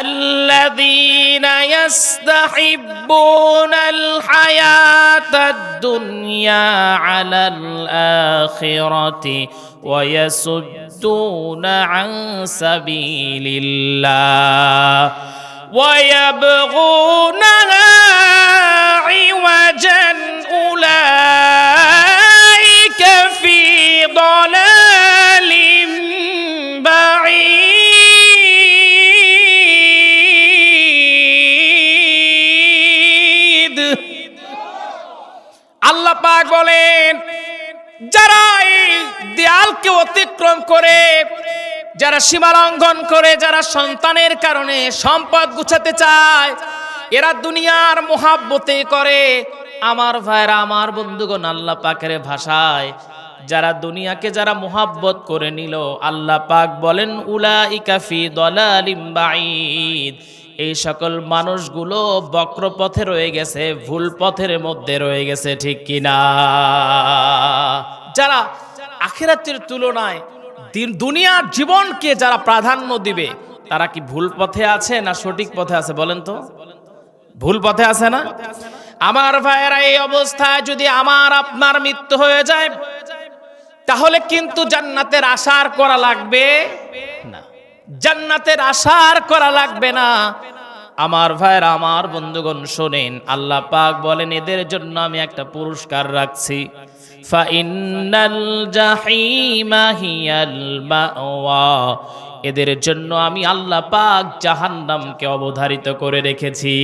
الذين يستحبون الحياة الدنيا على الآخرة ويصدون عن سبيل الله ويبغونها عوجا أولئك في ضلال বলেন, যারা এই দেয়ালকে অতিক্রম করে, যারা সীমা লঙ্ঘন করে, যারা সন্তানের কারণে সম্পদ গুছাতে চায়, এরা দুনিয়ার মোহাব্বতে করে। আমার ভাইরা আমার বন্ধুগণ, আল্লাহ পাকের ভাষায়, যারা দুনিয়াকে যারা মোহাব্বত করে নিল, আল্লাহ পাক বলেন উলা ইকাফি দলালিম বাঈদ। এই সকল মানুষগুলো বক্র পথে রয়ে গেছে, ভুল পথের মধ্যে রয়ে গেছে, ঠিক কিনা? যারা আখেরাতের তুলনায় দিন- দুনিয়ার জীবনকে যারা প্রাধান্য দিবে, তারা কি ভুল পথে আছে না সঠিক পথে আছে বলেন তো? ভুল পথে আছে না? আমার ভাইয়েরা, এই অবস্থায় যদি আমার, আপনার মৃত্যু হয়ে যায়, তাহলে কিন্তু জান্নাতের আশার করা লাগবে না। জান্নাতের আশার করা লাগবে না। আমার ভাইরা আমার বন্ধুগণ, শোনেন, আল্লাহ পাক বলেন, এদের জন্য আমি একটা পুরস্কার রাখছি। এদের জন্য আমি আল্লাহ পাক জাহান্নামকে অবধারিত করে রেখেছি।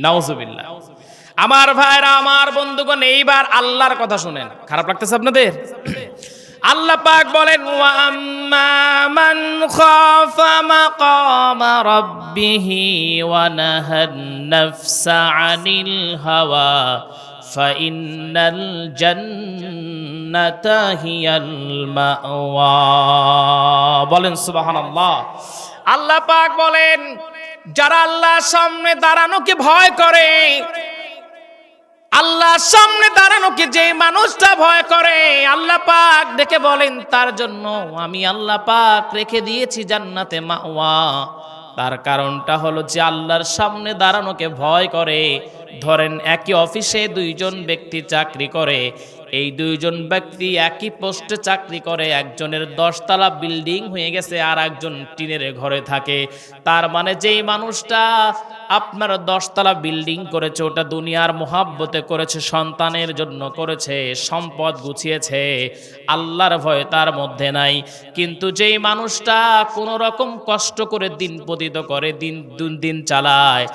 নাউজুবিল্লাহ। আমার ভাইরা আমার বন্ধুগণ, এইবার আল্লাহর কথা শুনেন। খারাপ লাগতেছে আপনাদের? আল্লাহ পাক বলেন মান খাফা মাকামা রাব্বিহি ওয়া নাহান নাফসা আনিল হাওয়া ফাইন্নাল জান্নাতা হিয়াল মাওয়া। বলেন, সুবহানাল্লাহ। আল্লাহ পাক বলেন, যারা আল্লাহর সামনে দাঁড়ানোকে ভয় করে আল্লাহর সামনে দাঁড়ানোকে যে মানুষটা ভয় করে? আল্লাহ পাক ডেকে বলেন, তার জন্য আমি আল্লাহ পাক রেখে দিয়েছি জান্নাতে মাওয়া। তার কারণটা হলো যে আল্লাহর সামনে দাঁড়ানোকে ভয় করে। ধরেন একই অফিসে দুইজন ব্যক্তি চাকরি করে, এই দুইজন ব্যক্তি একই পোস্টে চাকরি করে, একজনের দশতলা বিল্ডিং হয়ে গেছে আর একজন টিনের ঘরে থাকে। তার মানে যেই মানুষটা আপনার দশতলা বিল্ডিং করেছে, ওটা দুনিয়ার মোহাব্বতে করেছে, সন্তানের জন্য করেছে, সম্পদ গুছিয়েছে, আল্লাহর ভয় তার মধ্যে নাই। কিন্তু যেই মানুষটা কোনো রকম কষ্ট করে দিন পতিত করে, দিন দিন- চালায়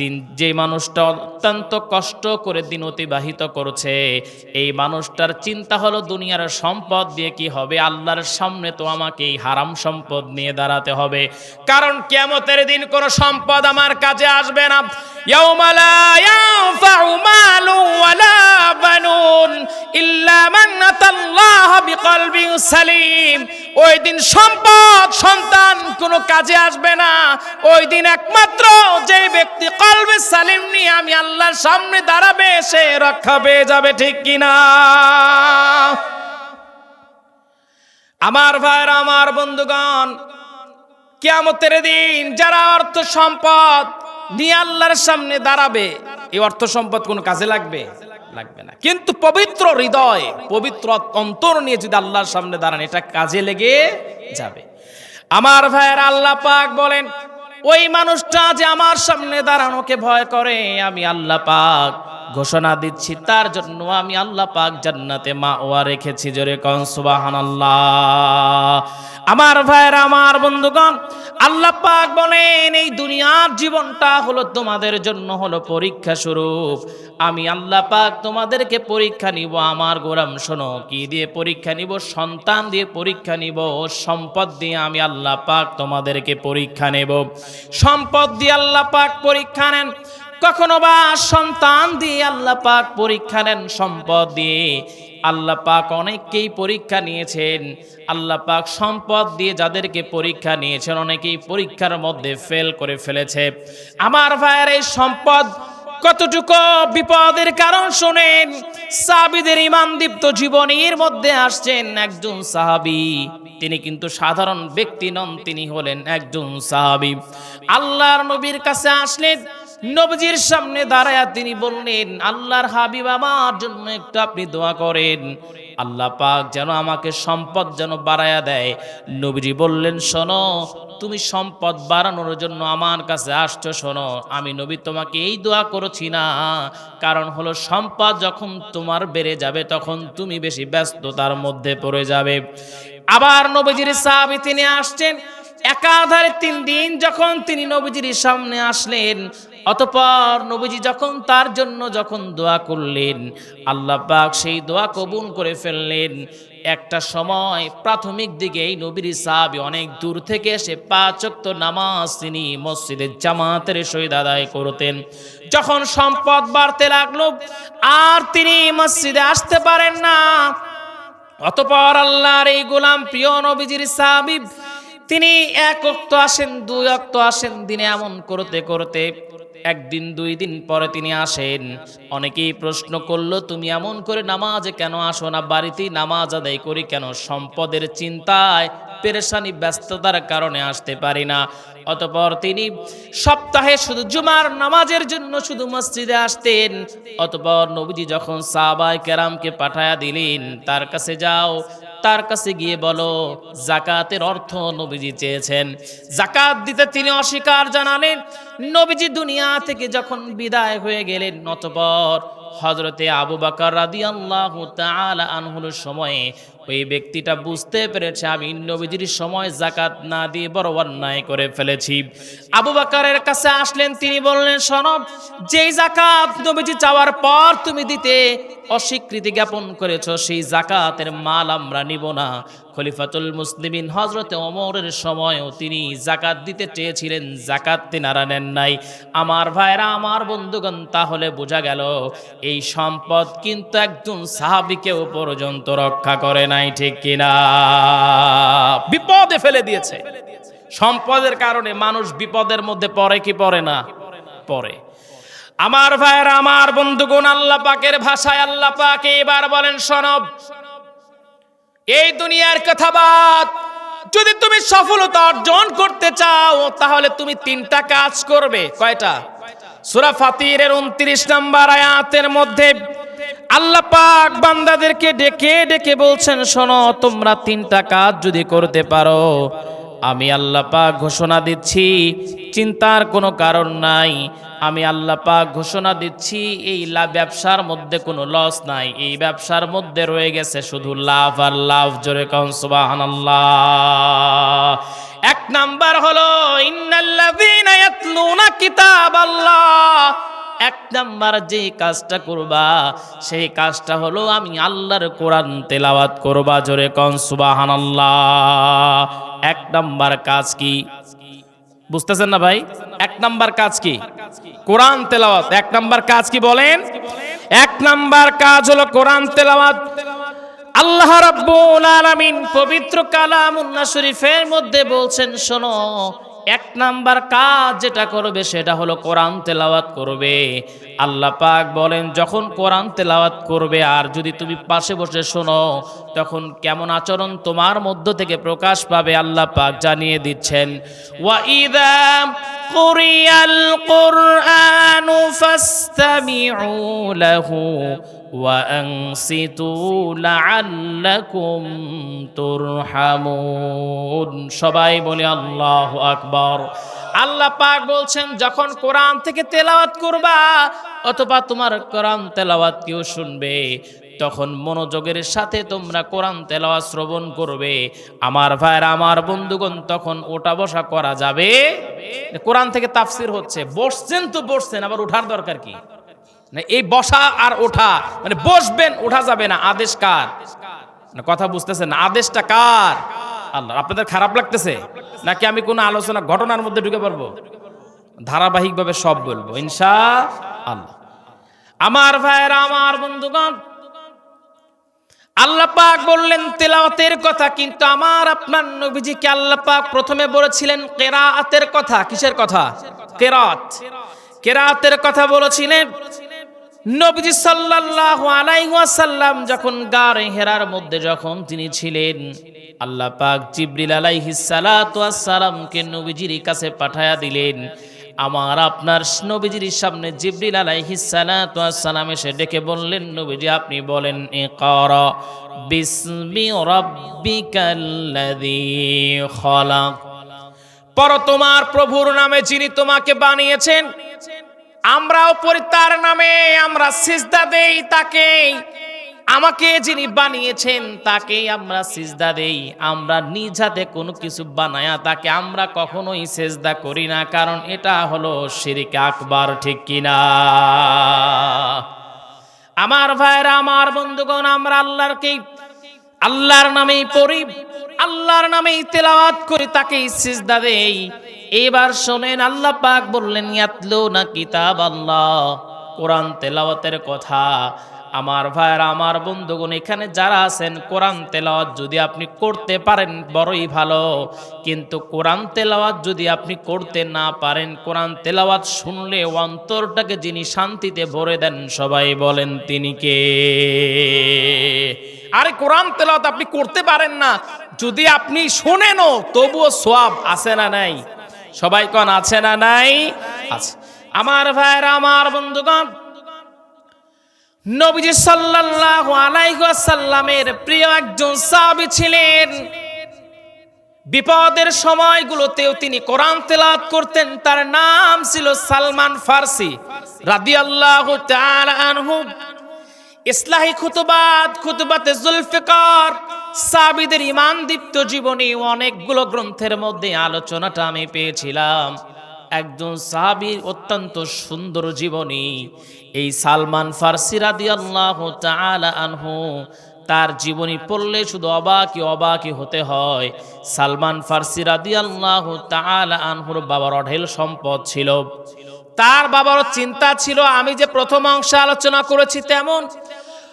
দিন যে মানুষটা অত্যন্ত কষ্ট করে দিন অতিবাহিত করছে, এই মানুষটার চিন্তা হলো দুনিয়ার সম্পদ দিয়ে কি হবে? আল্লাহর সামনে তো আমাকে এই হারাম সম্পদ নিয়ে দাঁড়াতে হবে। কারণ কেমতের দিন কোনো সম্পদ আমার কাজে আসবে না। ইয়াউমা লা ইয়ানফাউ মালু ওয়ালা বানুন ইল্লা মান আতাল্লাহা বিকলবিন সালিম ওই দিন সম্পদ, সন্তান কোনো কাজে আসবে না। ওই দিন একমাত্র যে ব্যক্তি কলবে সালিম নিয়ে আমি আল্লাহর সামনে দাঁড়াবে, সে রক্ষা পেয়ে যাবে, ঠিক কিনা আমার ভাইর আমার বন্ধুগণ, কিয়ামতের দিন যারা অর্থ সম্পদ নিয়ে আল্লাহর সামনে দাঁড়াবে, এই অর্থ সম্পদ কোনো কাজে লাগবে? লাগবে না। কিন্তু পবিত্র হৃদয়, পবিত্র অন্তর নিয়ে যদি আল্লাহর সামনে দাঁড়ান, এটা কাজে লেগে যাবে। আমার ভাইয়ের, আল্লাহ পাক বলেন, ওই মানুষটা যে আমার সামনে দাঁড়ানোকে ভয় করে, আমি আল্লাহ পাক ঘোষণা দিচ্ছি, তার জন্য আমি আল্লাহ পাক জান্নাতে মা ওয়া রেখেছি। জোরে কন, সুবহানাল্লাহ। আমার ভাইয়ের, আমার বন্ধুগণ আল্লাহ পাক বলেন, এই দুনিয়ার জীবনটা হলো তোমাদের জন্য হলো পরীক্ষা স্বরূপ। আমি আল্লাহ পাক তোমাদেরকে পরীক্ষা নিব। আমার গোরাম শোনো, কি দিয়ে পরীক্ষা নিব? সন্তান দিয়ে পরীক্ষা নিব। সম্পদ দিয়ে আমি আল্লাহ পাক তোমাদেরকে পরীক্ষা নেব। সম্পদ দিয়ে আল্লাহ পাক পরীক্ষা নেন। কখনো বা সন্তান দিয়ে আল্লাহ পাক পরীক্ষা নেন সম্পদ দিয়ে। আল্লাহ পাক অনেককেই পরীক্ষা নিয়েছেন। আল্লাহ পাক সম্পদ দিয়ে যাদেরকে পরীক্ষা নিয়েছেন অনেকেই পরীক্ষার মধ্যে ফেল করে ফেলেছে। আমার ভাইয়ের এই সম্পদ কতটুকু বিপদের কারণ শোনেন? সাহাবীদের ইমান দীপ্ত জীবনীর মধ্যে আসছেন একজন সাহাবী। তিনি কিন্তু সাধারণ ব্যক্তি নন, তিনি হলেন একজন সাহাবী। আল্লাহর নবীর কাছে আসলেন নবজির সামনে দাঁড়ায়া তিনি বললেন, আল্লাহর হাবিব আমার জন্য একটু আপনি দোয়া করেন। আল্লাহ পাক যেন আমাকে সম্পদ যেন বাড়ায়া দেয়। নবীজি বললেন, শোনো, তুমি সম্পদ বাড়ানোর জন্য আমার কাছে আসছো, শোনো, আমি নবী তোমাকে এই দোয়া করেছি না। কারণ হলো সম্পদ যখন তোমার বেড়ে যাবে, তখন তুমি বেশি ব্যস্ততার মধ্যে পড়ে যাবে। আবার নবীজির সাহাবী তিনি আসছেন। একাধারে তিন দিন যখন তিনি নবীজির সামনে আসলেন অতপর নবীজি যখন তার জন্য যখন দোয়া করলেন, আল্লাহ পাক সেই দোয়া কবুল করে ফেললেন। একটা সময় প্রাথমিক দিকে এই নবীর সাহাবি অনেক দূর থেকে এসে পাঁচ ওয়াক্ত নামাজ তিনি মসজিদের জামাতের সহিত আদায় করতেন। যখন সম্পদ বাড়তে লাগল, আর তিনি মসজিদে আসতে পারেন না। অতপর আল্লাহর এই গোলাম প্রিয় নবীজির সাহাবি তিনি এক অক্ত আসেন, দুই অক্ত আসেন দিনে এমন করতে করতে। একদিন, দুই দিন পরে তিনি আসেন। অনেকেই প্রশ্ন করল, তুমি এমন করে নামাজে কেন আসো না? বাড়িতেই নামাজ আদায় করি কেন? সম্পদের চিন্তায় পেরেশানি, ব্যস্ততার কারণে আসতে পারি না। অতপর তিনি সপ্তাহে শুধু জুমার নামাজের জন্য শুধু মসজিদে আসতেন। অতপর নবীজি যখন সাহাবাই কেরামকে পাঠায়া দিলেন, তার কাছে যাও তার কাছে গিয়ে বলো, জাকাতের অর্থ নবীজি চেয়েছেন। জাকাত দিতে তিনি অস্বীকার জানালেন। নবীজি দুনিয়া থেকে যখন বিদায় হয়ে গেলেন নতপর হজরতে আবু বাকার রাদি আল্লাহ আনহুর সময়ে ওই ব্যক্তিটা বুঝতে পেরেছে, আমি নবীজির সময় জাকাত না দিয়ে বড় অন্যায় করে ফেলেছি। আবু বাকারের কাছে আসলেন, তিনি বললেন সনব যেই জাকাত নবীজি চাওয়ার পর তুমি দিতে অস্বীকৃতি জ্ঞাপন করেছ, সেই জাকাতের মাল আমরা নিব না। খলিফাতুল মুসলিমিন হজরতে অমরের সময়ও তিনি জাকাত দিতে চেয়েছিলেন জাকাত তিনারা নেন নাই। আমার ভাইরা, আমার বন্ধুগণ, তাহলে বোঝা গেল, এই সম্পদ কিন্তু একজন সাহাবিকেও পর্যন্ত রক্ষা করে নাই ঠিক কিনা? বিপদে ফেলে দিয়েছে। সম্পদের কারণে মানুষ বিপদের মধ্যে পড়ে কি পড়ে না? পড়ে। আমার ভাইয়ের, আমার বন্ধুগণ, আল্লাহ পাকের ভাষায় আল্লাহ পাকে এবার বলেন, সনব, এই দুনিয়ার কথা বাদ, যদি তুমি সফলতা অর্জন করতে চাও, তাহলে তুমি তিনটা কাজ করবে। কয়টা? সূরা ফাতিরের 29 নম্বর আয়াতের মধ্যে আল্লাহ পাক বান্দাদেরকে ডেকে ডেকে বলছেন, শোনো, তোমরা তিনটা কাজ যদি করতে পারো, আমি আল্লাহ পাক ঘোষণা দিচ্ছি, চিন্তার কোনো কারণ নাই, আমি আল্লাহ পাক ঘোষণা দিচ্ছি, এই লাভ ব্যবসার মধ্যে কোনো লস নাই, এই ব্যবসার মধ্যে রয়ে গেছে শুধু লাভ আর লাভ, জোরে কন সুবহানাল্লাহ। এক নাম্বার হলো, ইন্নাল্লাযীনা ইয়াতলুনা কিতাবাল্লাহ। এক নাম্বার যে কাজটা করবা, সেই কাজটা হলো আমি আল্লাহর কোরআন তেলাওয়াত করবা, জোরে কন সুবহানাল্লাহ। এক নাম্বার কাজ কি? বুঝতেছেন না ভাই? এক নাম্বার কাজ কি? কোরআন তেলাওয়াত। এক নাম্বার কাজ কি বলেন? এক নাম্বার কাজ হলো কোরআন তেলাওয়াত। আল্লাহ রাব্বুল আলামিন পবিত্র কালামুল্লাহ শরীফের মধ্যে বলছেন, শোনো এক নাম্বার কাজ যেটা করবে সেটা হলো কোরআন তেলাওয়াত করবে। আল্লাহ পাক বলেন, যখন কোরআন তেলাওয়াত করবে আর যদি তুমি পাশে বসে শোনো, তখন কেমন আচরণ তোমার মধ্য থেকে প্রকাশ পাবে? আল্লাহ পাক জানিয়ে দিচ্ছেন, ওয়া ইদা কুরিয়াল কুরআনু ফাসতামিউ লাহু وأنصتوا لعلكم ترحمون সবাই বলি আল্লাহ আকবার আল্লাহ পাক বলছেন যখন কোরআন থেকে তেলাওয়াত করবা অথবা তোমার কোরআন তেলাওয়াত কেউ শুনবে তখন মনোযোগের সাথে তোমরা কোরআন তেলাওয়াত শ্রবণ করবে আমার ভাইয়ের আমার বন্ধুগণ তখন ওটা বসা করা যাবে কোরআন থেকে তাফসির হচ্ছে বসছেন তো বসছেন আবার ওঠার দরকার কি না এই বসা আর ওঠা মানে বসবেন, ওঠা যাবে না। আদেশ কার? কথা বুঝতেছেন আদেশটা কার? আল্লাহ, আপনাদের খারাপ লাগতেছে? নাকি আমি কোনো আলোচনা, ঘটনার মধ্যে ঢুকে পারব ধারাবাহিকভাবে সব বলব ইনশা আল্লাহ আমার ভাইয়েরা, আমার বন্ধুগণ, আল্লাহ পাক বললেন তেলাওয়াতের কথা, কিন্তু আমার আপনার নবীজিকে আল্লাহ পাক প্রথমে বলেছিলেন কেরাআতের কথা। কিসের কথা? কেরাত। কেরাতের কথা বলেছিলেন নবীজি সাল্লাল্লাহু আলাইহি ওয়াসাল্লাম যখন গারে হেরার মধ্যে যখন তিনি ছিলেন, আল্লাহ পাক জিবরিল আলাইহিস সালাতু ওয়াস সালামকে নবীজির কাছে পাঠায়া দিলেন। আমার আপনার নবীজির সামনে জিবরিল ওয়াস সালাম এসে ডেকে বললেন, নবীজি আপনি বলেন, ইকরা বিসমি রাব্বিকাল্লাযী পর তোমার প্রভুর নামে যিনি তোমাকে বানিয়েছেন আমরাও পড়ি তার নামে আমরা সিজদা দেই তাকে। আমাকে যিনি বানিয়েছেন তাকে আমরা সিজদা দেই। আমরা নিজ হাতে কোনো কিছু বানায়া তাকে আমরা কখনোই সেজদা করি না, কারণ এটা হলো শিরিক আকবার, ঠিক কিনা আমার ভাইরা, আমার বন্ধুগণ, আমরা আল্লাহরকেই আল্লাহর নামেই পড়ি, আল্লাহর নামেই তেলাওয়াত করি, তাকেই সিজদা দেই। এবার শোনেন, আল্লাহ পাক বললেন ইয়াতলু না কিতাব আল্লাহ কোরআন তেলাওয়াতের কথা। আমার ভাইয়ের, আমার বন্ধুগণ, এখানে যারা আছেন, কোরআন তেলাওয়াত যদি আপনি করতে পারেন, বড়ই ভালো। কিন্তু কোরআন তেলাওয়াত যদি আপনি করতে না পারেন, কোরআন তেলাওয়াত শুনলে অন্তরটাকে যিনি শান্তিতে ভরে দেন, সবাই বলেন, তিনি কে? আরে, কোরআন তেলাওয়াত আপনি করতে পারেন না। যদি আপনি শোনেনও, তবুও সোয়াব আছে না নাই? সবাই কন আছে না নাই? আছে। আমার ভাইরা আমার বন্ধুগণ, নবীজি সাল্লাল্লাহু আলাইহি ওয়াসাল্লামের প্রিয় একজন সাহাবী ছিলেন। বিপদের সময়গুলোতেও তিনি কোরআন তেলাওয়াত করতেন। তার নাম ছিল সালমান ফার্সি রাদিয়াল্লাহু তাআলা আনহু। ইসলাহি খুতুবাত, খুতুবাতে জুলফিকার সাবিদের ইমান দীপ্ত জীবনী অনেকগুলো গ্রন্থের মধ্যে আলোচনাটা আমি পেয়েছিলাম। একজন সাহাবীর অত্যন্ত সুন্দর জীবনী, এই সালমান ফার্সি রাদিয়াল্লাহু তাআলা আনহু, তার জীবনী পড়লে শুধু অবাকি অবাকি হতে হয়। সালমান ফার্সি রাদিয়াল্লাহু তাআলা আনহুর বাবার অঢেল সম্পদ ছিল। তার বাবার চিন্তা ছিল, আমি যে প্রথম অংশে আলোচনা করেছি তেমন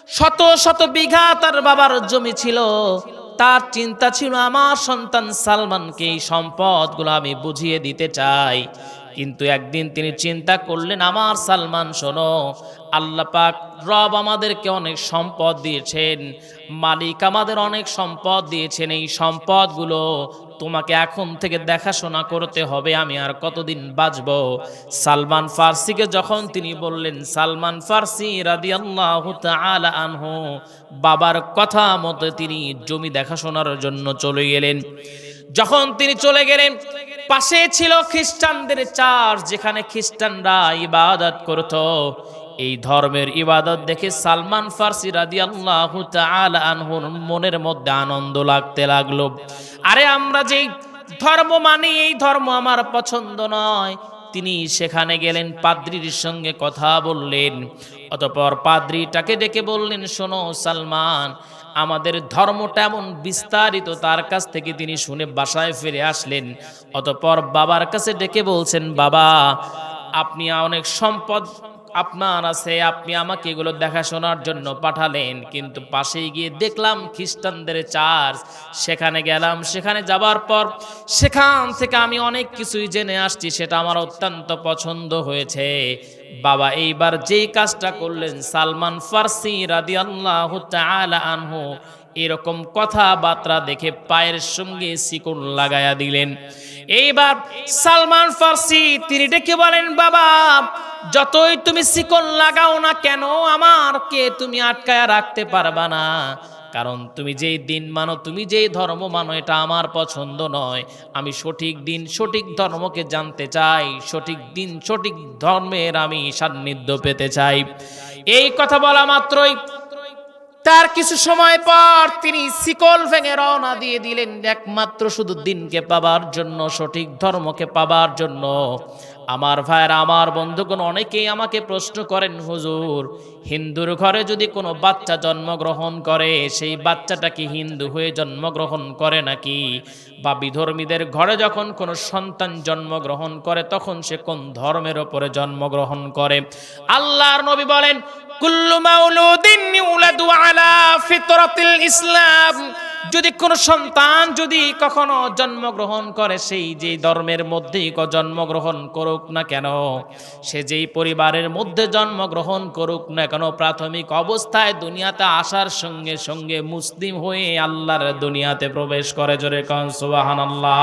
শত শত বিঘা তার বাবার জমি ছিল। তার চিন্তা ছিল, আমার সন্তান সালমানকে এই সম্পদগুলো আমি বুঝিয়ে দিতে চাই। কিন্তু একদিন তিনি চিন্তা করলেন, আমার সালমান, শোনো, আল্লাহ পাক রব আমাদেরকে অনেক সম্পদ দিয়েছেন, মালিক আমাদের অনেক সম্পদ দিয়েছেন, এই সম্পদগুলো তোমাকে এখন থেকে দেখাশোনা করতে হবে, আমি আর কতদিন বাঁচব? সালমান ফার্সিকে যখন তিনি বললেন, সালমান ফার্সি রাদিয়াল্লাহু তাআলা আনহু, বাবার কথা মতো তিনি জমি দেখাশোনার জন্য চলে গেলেন। যখন তিনি চলে গেলেন, পাশে ছিল খ্রিস্টানদের চার্চ, যেখানে খ্রিস্টানরা ইবাদত করত। এই ধর্মের ইবাদত দেখে সালমান ফার্সি রাদিয়াল্লাহু তাআলা আনহুর মনের মধ্যে আনন্দ লাগতে লাগল। আরে আমরা যেই ধর্ম মানি, এই ধর্ম আমার পছন্দ নয়। তিনি সেখানে গেলেন, পাদ্রির সঙ্গে কথা বললেন। অতপর পাদ্রিটাকে ডেকে বললেন, শোনো সালমান, আমাদের ধর্মটা এমন বিস্তারিত, তার কাছ থেকে তিনি শুনে বাসায় ফিরে আসলেন। অতপর বাবার কাছে ডেকে বলছেন, বাবা, আপনি অনেক সম্পদ আপনার আছে, আপনি আমাকে এগুলো দেখাশোনার জন্য পাঠালেন। কিন্তু পাশেই গিয়ে দেখলাম খ্রিস্টানদের চার্চ, সেখানে গেলাম, সেখানে যাবার পর সেখান থেকে আমি অনেক কিছুই জেনে আসছি, সেটা আমার অত্যন্ত পছন্দ হয়েছে। বাবা, এইবার যেই কাজটা করলেন, সালমান ফার্সি রাদিয়াল্লাহু তাআলা আনহু এরকম কথাবার্তা দেখে পায়ের সঙ্গে শিকল লাগায়া দিলেন। এইবার সালমান ফার্সি, তিনি ডেকে বলেন, বাবা, যতই তুমি শিকল লাগাও না কেন, আমারকে তুমি আটকায়া রাখতে পারবা না। কারণ তুমি যেই দিন মানো, তুমি যেই ধর্ম মানো, এটা আমার পছন্দ নয়। আমি সঠিক দিন, সঠিক ধর্মকে জানতে চাই। সঠিক দিন, সঠিক ধর্মের আমি সান্নিধ্য পেতে চাই। এই কথা বলা মাত্রই তার কিছু সময় পর তিনি শিকল ভেঙে রওনা দিয়ে দিলেন, একমাত্র শুধু দিনকে পাবার জন্য, সঠিক ধর্মকে পাবার জন্য। আমার ভাইয়ের, আমার বন্ধুগণ, অনেকেই আমাকে প্রশ্ন করেন, হুজুর, হিন্দুর ঘরে যদি কোনো বাচ্চা জন্মগ্রহণ করে, সেই বাচ্চাটা কি হিন্দু হয়ে জন্মগ্রহণ করে নাকি? বা বিধর্মীদের ঘরে যখন কোনো সন্তান জন্মগ্রহণ করে, তখন সে কোন ধর্মের ওপরে জন্মগ্রহণ করে? আল্লাহর নবী বলেন কুল্লু মাউলুদিন ইউলাদু আলা ফিতরাতিল ইসলাম। যদি কোনো সন্তান যদি কখনো জন্মগ্রহণ করে, সেই যে ধর্মের মধ্যেই জন্মগ্রহণ করুক না কেন, সে যেই পরিবারের মধ্যে জন্মগ্রহণ করুক না কেন, প্রাথমিক অবস্থায় দুনিয়াতে আসার সঙ্গে সঙ্গে মুসলিম হয়ে আল্লাহর দুনিয়াতে প্রবেশ করে। জোরে কন সুবহানাল্লাহ।